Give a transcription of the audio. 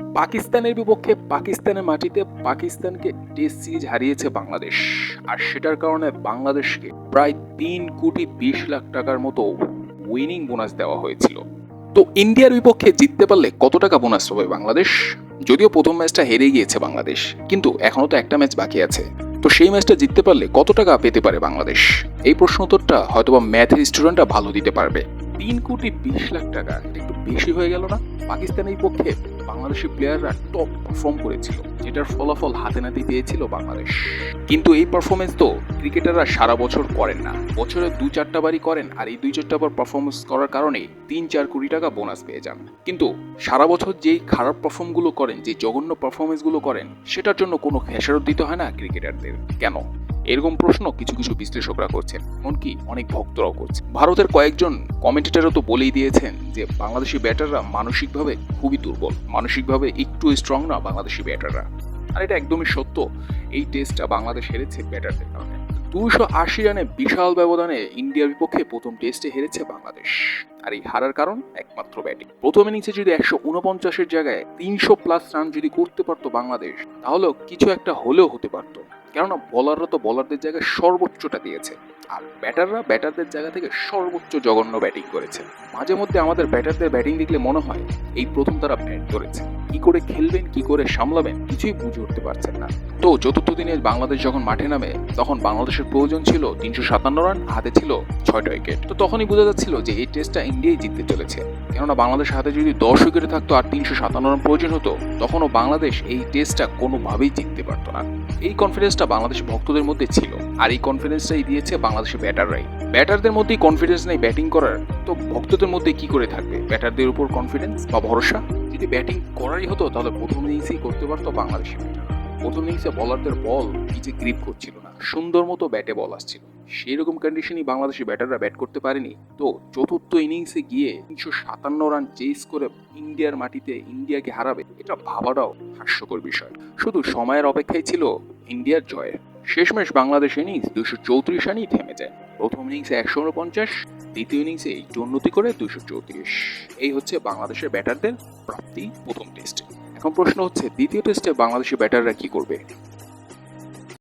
পাকিস্তানের বিপক্ষে পাকিস্তানের মাটিতে পাকিস্তানকে টেস্ট সিরিজ হারিয়েছে বাংলাদেশ। আর সেটার কারণে বাংলাদেশকে প্রায় তিন কোটি বিশ লাখ টাকার মতো উইনিং বোনাস দেওয়া হয়েছিল। তো ইন্ডিয়ার বিপক্ষে জিততে পারলে কত টাকা বোনাস পাবে বাংলাদেশ? যদিও প্রথম ম্যাচটা হেরে গিয়েছে বাংলাদেশ, কিন্তু এখনও তো একটা ম্যাচ বাকি আছে। তো সেই ম্যাচটা জিততে পারলে কত টাকা পেতে পারে বাংলাদেশ? এই প্রশ্ন উত্তরটা হয়তোবা ম্যাথের স্টুডেন্টরা ভালো দিতে পারবে। তিন কোটি বিশ লাখ টাকা একটু বেশি হয়ে গেল না? পাকিস্তানের পক্ষে বাংলাদেশি প্লেয়াররা টপ পারফর্ম করেছিল, যেটার ফলাফল হাতে নাতে পেয়েছিল বাংলাদেশ। কিন্তু এই পারফরমেন্স তো ক্রিকেটাররা সারা বছর করেন না। বছরে দু চারটা বারই করেন আর এই দুই চারটা বার পারফরমেন্স করার কারণে তিন চার কোটি টাকা বোনাস পেয়ে যান। কিন্তু সারা বছর যেই খারাপ পারফর্মগুলো করেন, যে জঘন্য পারফরমেন্সগুলো করেন, সেটার জন্য কোনো খেসারত দিতে হয় না ক্রিকেটারদের কেন? এরকম প্রশ্ন কিছু কিছু বিশ্লেষকরা করছেন, এমনকি অনেক ভক্তরাও করছে ভারতের কয়েকজন কমেন্টেটারও তো বলেই দিয়েছেন যে, বাংলাদেশি ব্যাটাররা মানসিকভাবে খুবই দুর্বল। মানসিকভাবে একটু স্ট্রং না বাংলাদেশি ব্যাটাররা। আর এটা একদমই সত্য, এই টেস্টটা বাংলাদেশ হেরেছে ব্যাটারদের কারণে। দুশো আশি রানে বিশাল ব্যবধানে ইন্ডিয়ার বিপক্ষে প্রথম টেস্টে হেরেছে বাংলাদেশ। আর এই হারার কারণ একমাত্র ব্যাটিং। প্রথম ইনিংসে যদি একশো উনপঞ্চাশের জায়গায় তিনশো প্লাস রান যদি করতে পারতো বাংলাদেশ, তাহলেও কিছু একটা হলেও হতে পারতো। কেননা বলাররা তো বলারদের জায়গায় সর্বোচ্চটা দিয়েছে। আর ব্যাটাররা ব্যাটারদের জায়গা থেকে সর্বোচ্চ জঘন্য ব্যাটিং করেছে। মাঝে মধ্যে আমাদের ব্যাটারদের ব্যাটিং দেখলে মনে হয়, এই প্রথম তারা ব্যাট করেছে কি করে খেলবেন, কি করে সামলাবেন, কিছুই বুঝে উঠতে পারছেন না। তো চতুর্থ দিনে বাংলাদেশ যখন মাঠে নামে, তখন বাংলাদেশের প্রয়োজন ছিল তিনশো সাতান্ন রান, হাতে ছিল ছয়টা উইকেট। তো তখনই বোঝা যাচ্ছিল যে এই টেস্টটা ইন্ডিয়াই জিততে চলেছে। কেননা বাংলাদেশের হাতে যদি দশ উইকেটে থাকতো আর তিনশো সাতান্ন রান প্রয়োজন হতো, তখনও বাংলাদেশ এই টেস্টটা কোনোভাবেই জিততে পারতো না। এই কনফিডেন্সটা বাংলাদেশের ভক্তদের মধ্যে ছিল। আর এই কনফিডেন্সটাই দিয়েছে বাংলাদেশের ব্যাটাররাই ব্যাটারদের মধ্যেই কনফিডেন্স নেই ব্যাটিং করার। তো ভক্তদের মধ্যে কি করে থাকবে? ব্যাটারদের উপর কনফিডেন্স বা ভরসা? যদি ব্যাটিং করারই হতো, তাহলে প্রথম ইনিংসেই করতে পারতো বাংলাদেশি প্রথম ইনিংসে বলারদের বল পিচে গ্রিপ করছিল না, সুন্দর মতো ব্যাটে বল আসছিল। সেই রকম কন্ডিশনই বাংলাদেশি ব্যাটাররা ব্যাট করতে পারেনি। তো চতুর্থ ইনিংসে গিয়ে তিনশো সাতান্ন রান চেস করে ইন্ডিয়ার মাটিতে ইন্ডিয়াকে হারাবে, এটা ভাবাটাও হাস্যকর বিষয়। শুধু সময়ের অপেক্ষায় ছিল ইন্ডিয়ার জয়ের শেষমেশ বাংলাদেশ ইনিংস দুশো চৌত্রিশ রানেই থেমে যায়। প্রথম ইনিংসে একশো উনপঞ্চাশ দ্বিতীয় ইনিংসে একটু উন্নতি করে দুশো চৌত্রিশ। এই হচ্ছে বাংলাদেশের ব্যাটারদের প্রাপ্তি প্রথম টেস্টে এখন প্রশ্ন হচ্ছে, দ্বিতীয় টেস্টে বাংলাদেশের ব্যাটাররা কি করবে?